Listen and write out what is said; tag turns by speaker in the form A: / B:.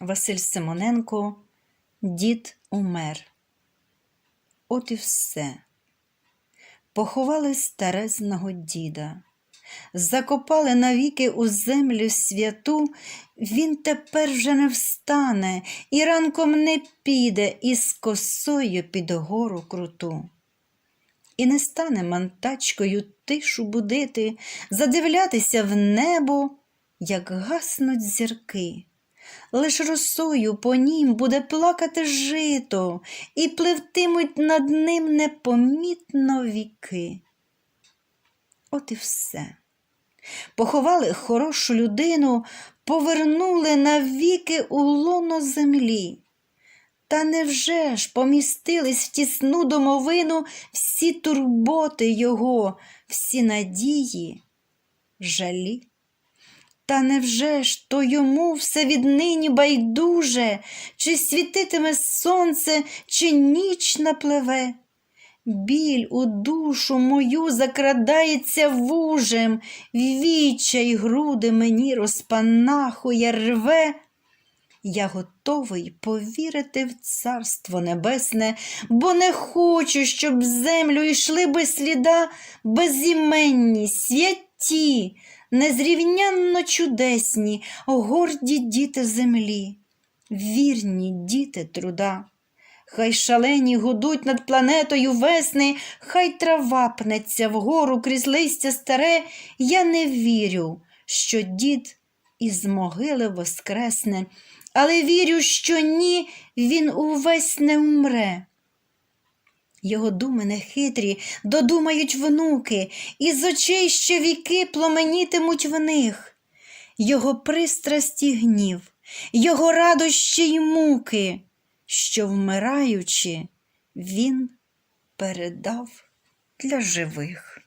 A: Василь Симоненко, дід умер. От і все. Поховали старезного діда, закопали навіки у землю святу, він тепер вже не встане і ранком не піде із косою під гору круту. І не стане мантачкою тишу будити, задивлятися в небо, як гаснуть зірки. Лиш росою по нім буде плакати жито, і пливтимуть над ним непомітно віки. От і все. Поховали хорошу людину, повернули навіки у лоно землі. Та невже ж помістились в тісну домовину всі турботи його, всі надії, жалі? Та невже ж то йому все віднині байдуже, чи світитиме сонце, чи ніч напливе? Біль у душу мою закрадається вужем, вічай груди мені розпанахує рве. Я готовий повірити в царство небесне, бо не хочу, щоб землю йшли без сліда безіменні, святі, незрівнянно чудесні, горді діти землі, вірні діти труда. Хай шалені гудуть над планетою весни, хай трава пнеться вгору крізь листя старе, я не вірю, що дід із могили воскресне, але вірю, що ні, він увесь не умре. Його думи нехитрі додумають внуки, і з очей ще віки пломенітимуть в них. Його пристрасті гнів, його радощі й муки, що, вмираючи, він передав для живих.